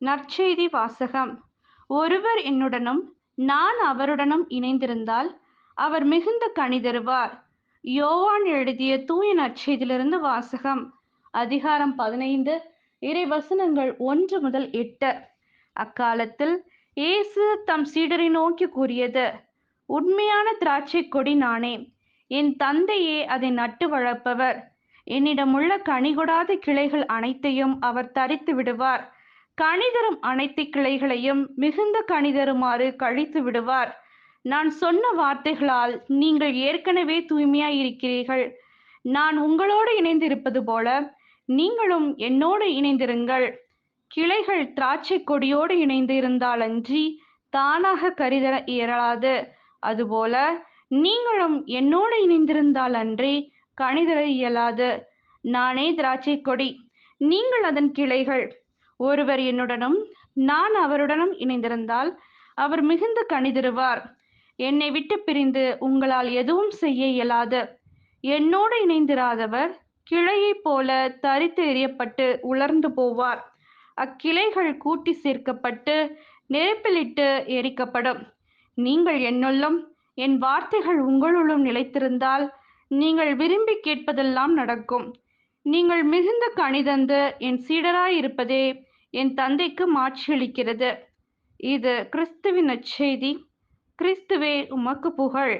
நற்செய்தி வாசகம். ஒருவர் என்னுடனும் நான் அவருடனும் இணைந்திருந்தால் அவர் மிகுந்த கனி தருவார். யோவான் எழுதிய தூய நற்செய்தியிலிருந்து வாசகம். அதிகாரம் பதினைந்து இறை வசனங்கள் ஒன்று முதல் எட்டு. அக்காலத்தில் இயேசு தம் சீடரை நோக்கி கூறியது உண்மையான திராட்சை கொடி நானே என் தந்தையே அதை நட்டு வளர்ப்பவர். என்னிடமுள்ள கனிகொடாத கிளைகள் அனைத்தையும் அவர் தரித்து விடுவார். கணிதரும் அனைத்து கிளைகளையும் மிகுந்த கணிதருமாறு கழித்து விடுவார். நான் சொன்ன வார்த்தைகளால் நீங்கள் ஏற்கனவே தூய்மையாய் இருக்கிறீர்கள் நான் உங்களோடு இணைந்திருப்பது போல நீங்களும் என்னோடு இணைந்திருங்கள். கிளைகள் திராட்சை கொடியோடு இணைந்து இருந்தாலன்றி தானாக கரிதர இயலாது. அதுபோல நீங்களும் என்னோடு இணைந்திருந்தால் அன்றி கணிதர இயலாது. நானே திராட்சை கொடி நீங்கள் அதன் கிளைகள். ஒருவர் என்னுடனும் நான் அவருடனும் இணைந்திருந்தால் அவர் மிகுந்த கணிதருவார் என்னை விட்டு பிரிந்து உங்களால் எதுவும் செய்ய இயலாது. என்னோடு இணைந்திராதவர் கிளையைப் போல தரித்து எறியப்பட்டு உலர்ந்து போவார். அக்கிளைகள் கூட்டி சேர்க்கப்பட்டு நெருப்பிலிட்டு எரிக்கப்படும். நீங்கள் என்னுள்ளும் என் வார்த்தைகள் உங்களுள்ளும் நிலைத்திருந்தால் நீங்கள் விரும்பி கேட்பதெல்லாம் நடக்கும். நீங்கள் மிகுந்த கணிதந்து என் சீடராய் இருப்பதே என் தந்தைக்கு மாட்சியளிக்கிறது. இது கிறிஸ்துவின் நற்செய்தி கிறிஸ்துவே உமக்கு புகழ்.